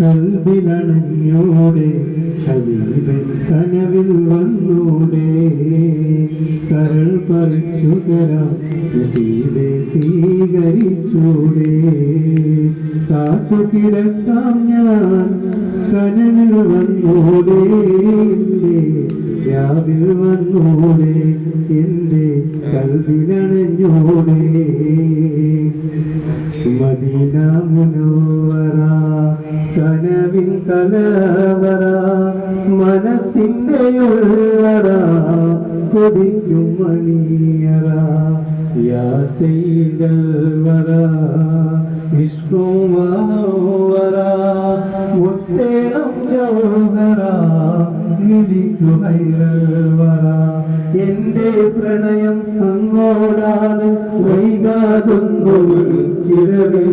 കൽവിലണഞ്ഞൂടെ ഹബീബൻ കനവിൽ വന്നൂടെ. കരൾ പറിച്ചു കരീബെ സ്വീകരിച്ചോടെ. കാത്തു കിടക്കാം ഞാൻ കനവിൽ വന്നൂടെ. രാവിൽ വന്നൂടെ എന്റെ കൽവിലണഞ്ഞൂടെ മദീന മനസ്സിന്റെ ഉള്ളറ കൊതിക്കും മണിയറ യാ സെയ്തൽ വറ വിഷ്ണുവറ മുത്തേണം ജോഹറ വിധിക്കു ഹൈറൽ എന്റെ പ്രണയം അങ്ങോടാണ് വൈകാതൊന്നും ചിലവേ.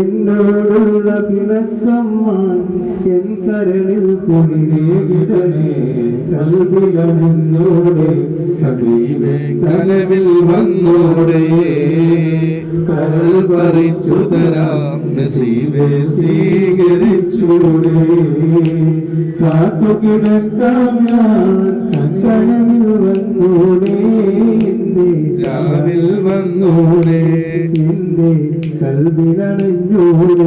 എന്നോടുള്ള പിണക്കം എൻ കരളിൽ കുളിരേകിടനേ ഇടനേ ഹബീബേ കനവിൽ വന്നോടെ. കരൾ പറിച്ചു തരാം നസീവേ സ്വീകരിച്ചൂടെ. കാത്തു കിടക്കാം ഞാൻ എന്റെ കൽവിലണിഞ്ഞൂടെ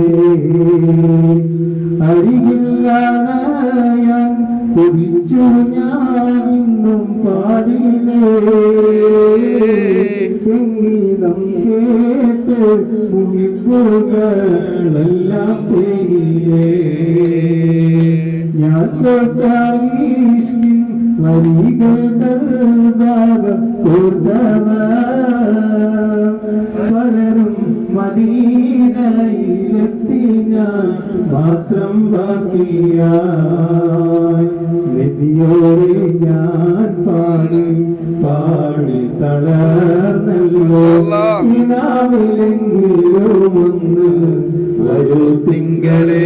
അരികില്ലാണയാൻ കുടിച്ചു ഞാൻ ഇന്നും പാടിയില്ലേ സംഗീതം കേട്ട് മുങ്ങിപ്പുകളെല്ലാം തേങ്ങിയേ ഞാൻ വരികൾ ഭാഗം മദീനയിലെത്തി ഞാൻ മാത്രം നബിയോരെ ഞാൻ പാടി പാടി തളർന്നല്ലോ. ഇനാവിലെങ്കിലും ഒന്ന് വരൂ തിങ്കളേ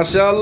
Masya